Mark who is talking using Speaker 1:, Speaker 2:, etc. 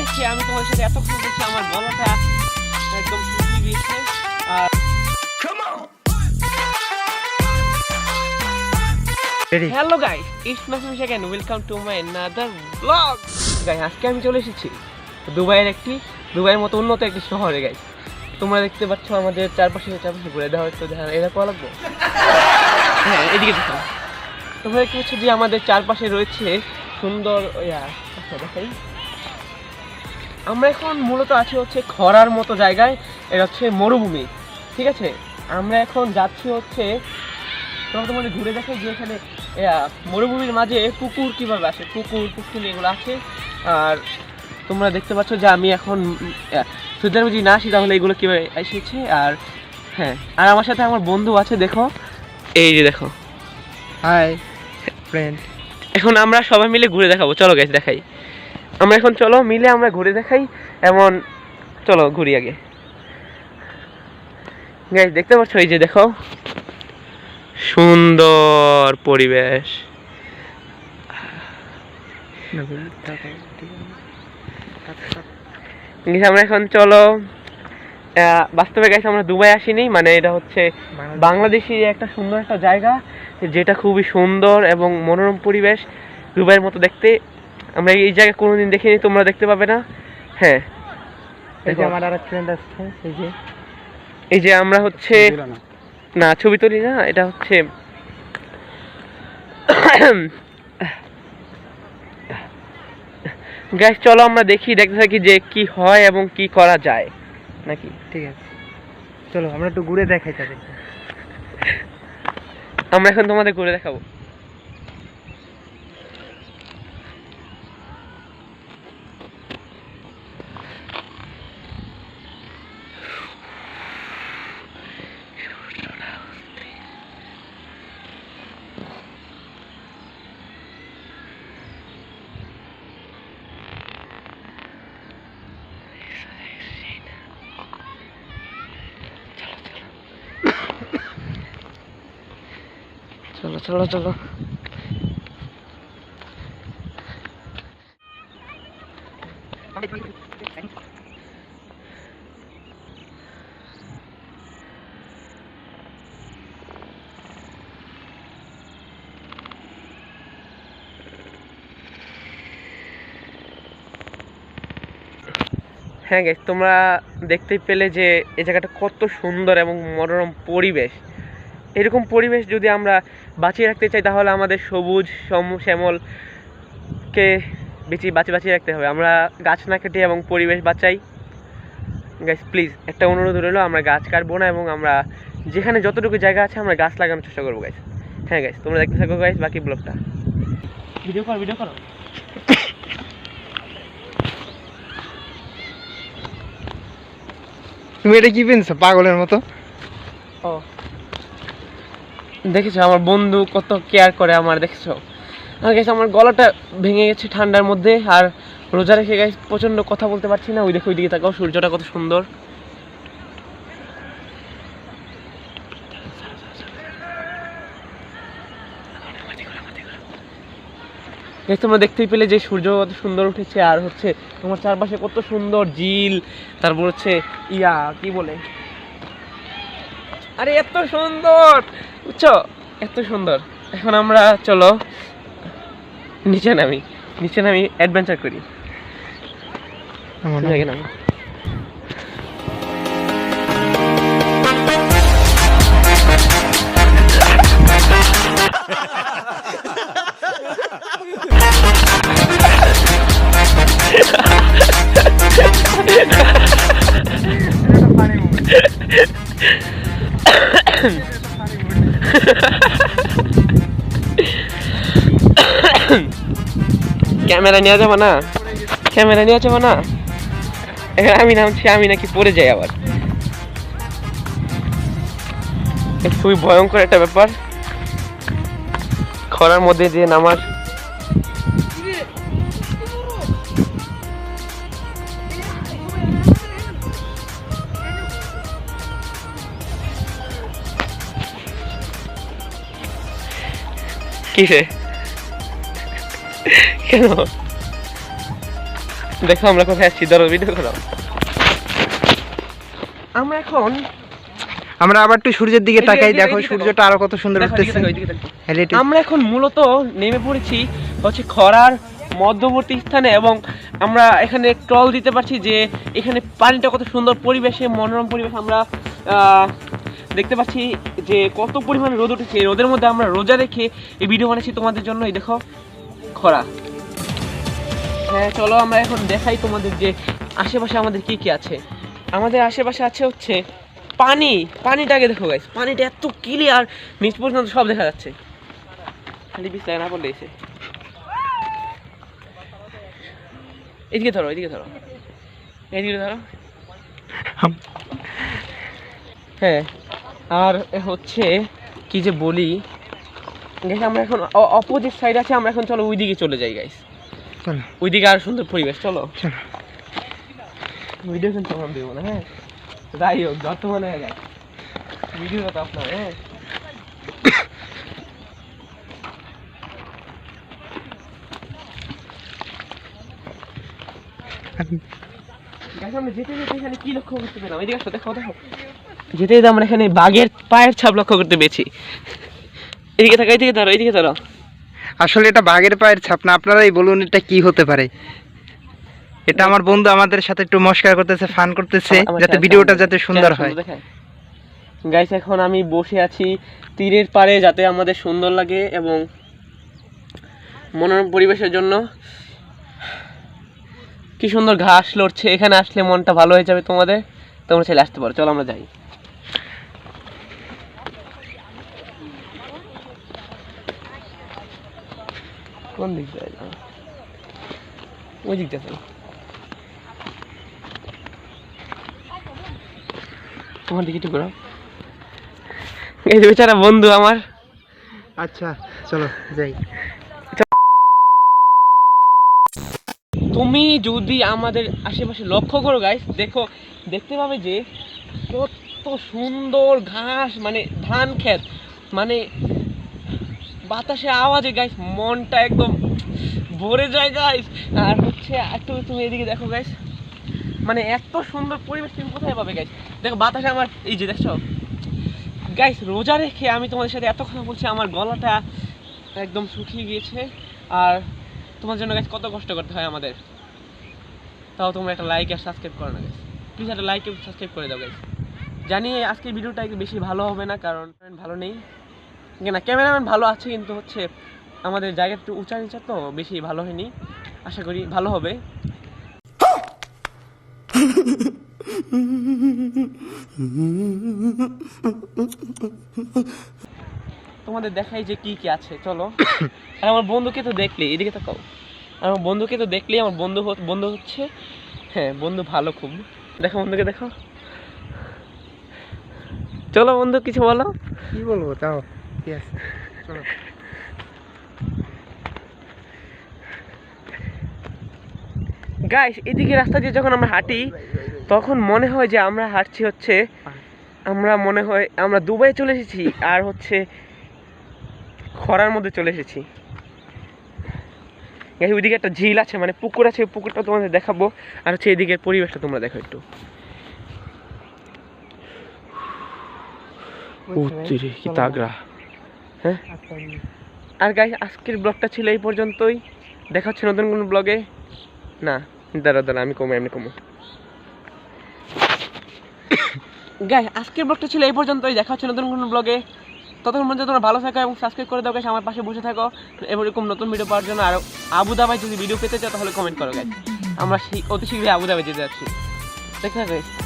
Speaker 1: আজকে আমি তোমার সাথে এতক্ষণ বলছি আমার গলাটা একদম শুকিয়ে গিয়েছে। আর hello guys it's Masum second welcome to my another blog guys আজকে আমি চলে এসেছি দুবাইয়ের একটি দুবাইয়ের মতো উন্নত একটি শহরে গাইস তোমরা দেখতে পাচ্ছ আমাদের চারপাশে চারপাশে ঘুরে দেওয়া হচ্ছে। দেখা এটা কোয়া লাগবো? হ্যাঁ এদিকে দেখো। তোমরা দেখতে পাচ্ছ যে আমাদের চারপাশে রয়েছে সুন্দর আচ্ছা দেখাই। আমরা এখন মূলত আছি হচ্ছে খরার মতো জায়গায় এটা হচ্ছে মরুভূমি ঠিক আছে? আমরা এখন যাচ্ছি হচ্ছে তোমাকে তোমাদের ঘুরে দেখাই যে এখানে মরুভূমির মাঝে পুকুর কীভাবে আসে পুকুর পুকুর এগুলো আছে। আর তোমরা দেখতে পাচ্ছ যে আমি এখন সুইদার যদি না আসি তাহলে এগুলো কীভাবে এসেছে? আর হ্যাঁ আর আমার সাথে আমার বন্ধু আছে দেখো। এই যে দেখো।
Speaker 2: হাই ফ্রেন্ড
Speaker 1: এখন আমরা সবাই মিলে ঘুরে দেখাবো। চলো গাইস দেখাই। আমরা এখন চলো মিলে আমরা ঘুরে দেখাই এমন চলো ঘুরি আগে। গাইস দেখতে পাচ্ছ এই যে দেখো সুন্দর পরিবেশ। আমরা এখন চলো আহ, বাস্তবে গাইস আমরা দুবাই আসিনি মানে এটা হচ্ছে বাংলাদেশি একটা সুন্দর একটা জায়গা যেটা খুবই সুন্দর এবং মনোরম পরিবেশ দুবাইয়ের মতো দেখতে। আমরা এই জায়গা কোনোদিন দেখিনি তোমরা দেখতে পাবে না। হ্যাঁ।
Speaker 2: এই যে আমার আর ফ্রেন্ড আসছে এই যে।
Speaker 1: এই যে আমরা হচ্ছে না। ছবি তুলি না এটা হচ্ছে গ্যাস চলো আমরা দেখি দেখতে থাকি যে কি হয় এবং কি করা যায়। নাকি?
Speaker 2: ঠিক আছে। চলো আমরা একটু ঘুরে দেখাই তাদের
Speaker 1: আমরা এখন তোমাদের ঘুরে দেখাবো। চলো চলো চলো। হ্যাঁ তোমরা দেখতেই পেলে যে এই জায়গাটা কত সুন্দর এবং মনোরম পরিবেশ। এরকম পরিবেশ যদি আমরা বাঁচিয়ে রাখতে চাই তাহলে আমাদের সবুজ সম শ্যামলকে বেঁচে বাঁচিয়ে বাঁচিয়ে রাখতে হবে। আমরা গাছ না কেটে এবং পরিবেশ বাঁচাই। গাইস প্লিজ একটা অনুরোধ রইল আমরা গাছ কাটবো না এবং আমরা যেখানে যতটুকু জায়গা আছে আমরা গাছ লাগানোর চেষ্টা করব গাইস হ্যাঁ গাইস তোমরা দেখতে থাকো গাইস বাকি ব্লগটা ভিডিও কর ভিডিও করো।
Speaker 2: তুমি এটা কি পেনছো? পাগলের মতো?
Speaker 1: ও। দেখেছ, আমার বন্ধু কত কেয়ার করে আমার, দেখেছ? আর গেছে আমার গলাটা ভেঙে গেছে ঠান্ডার মধ্যে আর রোজা রেখে গেছে প্রচণ্ড কথা বলতে পারছি না। ওই দেখো, ওইদিকে তাকাও, সূর্যটা কত সুন্দর। এই তোমরা দেখতেই পেলে যে সূর্য কত সুন্দর উঠেছে, আর হচ্ছে তোমার চারপাশে কত সুন্দর ঝিল, তারপর হচ্ছে ইয়া, কি বলে? আরে এত সুন্দর! বুঝছ? এত সুন্দর। এখন আমরা চলো নিচে নামি। নিচে নামি অ্যাডভেঞ্চার করি। নামি। ক্যামেরা নিয়ে যাব না? ক্যামেরা নিয়ে যাব না? আমি নামছি আমি নাকি পড়ে যাই আবার। খুবই ভয়ঙ্কর একটা ব্যাপার। খরার মধ্যে দিয়ে নামার। কিসে? কেন? দেখো আমরা কোথায় আসছি ধরো ভিডিও করো আমরা এখন
Speaker 2: আমরা আবার একটু সূর্যের দিকে তাকাই দেখো সূর্যটা আরও কত সুন্দর উঠতেছে।
Speaker 1: আমরা এখন মূলত নেমে পড়েছি হচ্ছে খরার মধ্যবর্তী স্থানে এবং আমরা এখানে ট্রল দিতে পারছি যে এখানে পানিটা কত সুন্দর পরিবেশে মনোরম পরিবেশ আমরা আহ, দেখতে পাচ্ছি যে কত পরিমাণে রোদ উঠেছে। রোদের মধ্যে আমরা রোজা রেখে এই ভিডিও বানাচ্ছি তোমাদের জন্য এই দেখো খরা। হ্যাঁ চলো আমরা এখন দেখাই তোমাদের যে আশেপাশে আমাদের কি কি আছে। আমাদের আশেপাশে আছে হচ্ছে পানি। পানিটাকে দেখো গাইস পানিটা এত ক্লিয়ার নিচ পর্যন্ত সব দেখা যাচ্ছে। খালি বিছায় না পড়লে এসে। এদিকে ধরো এদিকে ধরো। এদিকে ধরো। হ্যাঁ আর হচ্ছে কি যে বলি আমরা এখন অপোজিট সাইড আছে আমরা এখন চলো ওইদিকে চলে যাই গাইস ওইদিকে আর সুন্দর পরিবেশ চলো। ভিডিও কিন্তু আমরা দেবো না হ্যাঁ? যাই হোক যত মনে হয় যায় ভিডিও তো আপনার হ্যাঁ? যেতে আমরা এখানে বাঘের পায়ের ছাপ লক্ষ্য করতে পেরেছি এদিকে থাকো এদিকে ধরো এদিকে ধরো
Speaker 2: আসলে এটা বাঘের পায়ের ছাপ না আপনারাই বলুন এটা কি হতে পারে। এটা আমার বন্ধু আমাদের সাথে একটু মস্কার করতেছে ফান করতেছে যাতে ভিডিওটা যাতে সুন্দর হয়।
Speaker 1: গাইস এখন আমি বসে আছি তীরের পাড়ে যাতে আমাদের সুন্দর লাগে এবং মনোরম পরিবেশের জন্য। কি সুন্দর ঘাস লড়ছে এখানে আসলে মনটা ভালো হয়ে যাবে তোমাদের। তোমরা চলে আসতে পারো চলো আমরা যাই। কোন দিক দিয়ে যাও? ওই দিক দিয়ে তোমার দিকে একটু ঘোরাও। এই যে বেচারা বন্ধু আমার।
Speaker 2: আচ্ছা চলো যাই।
Speaker 1: তুমি যদি আমাদের আশেপাশে লক্ষ্য করো গাইস দেখো দেখতে পাবে যে কত সুন্দর ঘাস মানে ধান ক্ষেত। মানে বাতাসে আওয়াজে গাইস মনটা একদম ভরে যায় গাইস আর হচ্ছে একটু তুমি এদিকে দেখো গাইস মানে এত সুন্দর পরিবেশ তুমি কোথায় পাবে গাইস দেখো, বাতাসে আমার, এই যে দেখছ? গাইস রোজা রেখে আমি তোমাদের সাথে এত কথা বলছি, আমার গলাটা একদম শুকিয়ে গিয়েছে। আর তোমার জন্য গাইস কত কষ্ট করতে হয় আমাদের। তাও তোমরা একটা লাইক আর সাবস্ক্রাইব করো না গাইস প্লিজ একটা লাইক এবং সাবস্ক্রাইব করে দাও গাইস জানি আজকের ভিডিওটা একটু বেশি ভালো হবে না, কারণ ভালো নেই। না ক্যামেরাম্যান ভালো আছে কিন্তু হচ্ছে আমাদের জায়গা একটু উঁচা নিচা তো বেশি ভালো হয়নি। আশা করি ভালো হবে। তোমাদের দেখাই যে কি কি আছে, চলো। আর আমার বন্ধুকে তো দেখলি এদিকে তাকাও। আর আমার বন্ধুকে তো দেখলেই আমার বন্ধু বন্ধু হচ্ছে হ্যাঁ বন্ধু ভালো খুব। দেখো বন্ধুকে দেখো। চলো বন্ধু, কিছু বলো।
Speaker 2: কি বলব, তাও ঠিক আছে? চলো।
Speaker 1: গাইস এদিকে রাস্তা দিয়ে যখন আমরা হাঁটি তখন মনে হয় যে আমরা হাঁটছি হচ্ছে আমরা মনে হয় আমরা দুবাই চলে এসেছি আর হচ্ছে খরার মধ্যে চলে এসেছি। গাইস ওইদিকে একটা ঝিল আছে মানে পুকুর আছে পুকুরটা তোমাদের দেখাবো। আর হচ্ছে এদিকের পরিবেশটা তোমরা দেখো একটু। উত্তরে কি তাগড়া। হ্যাঁ? আর গাইস আজকের ব্লগটা ছিল এই পর্যন্তই। দেখা হচ্ছে নতুন কোনো ব্লগে না দাঁড়া দাঁড়া আমি কমে এমনি কমো। গাই আজকের ব্লগটা ছিল এই পর্যন্তই। দেখা হচ্ছে নতুন কোনো ব্লগে ততক্ষণ পর্যন্ত তোমরা ভালো থাকো এবং সাবস্ক্রাইব করে দাও গাইস আমার পাশে বসে থাকো। এরকম নতুন ভিডিও পাওয়ার জন্য। আর আবু দাবাই যদি ভিডিও পেতে চাও, তাহলে কমেন্ট করো গাইস আমরা অতি শীঘ্রই আবু দাবাই যেতে যাচ্ছি। থাকো guys।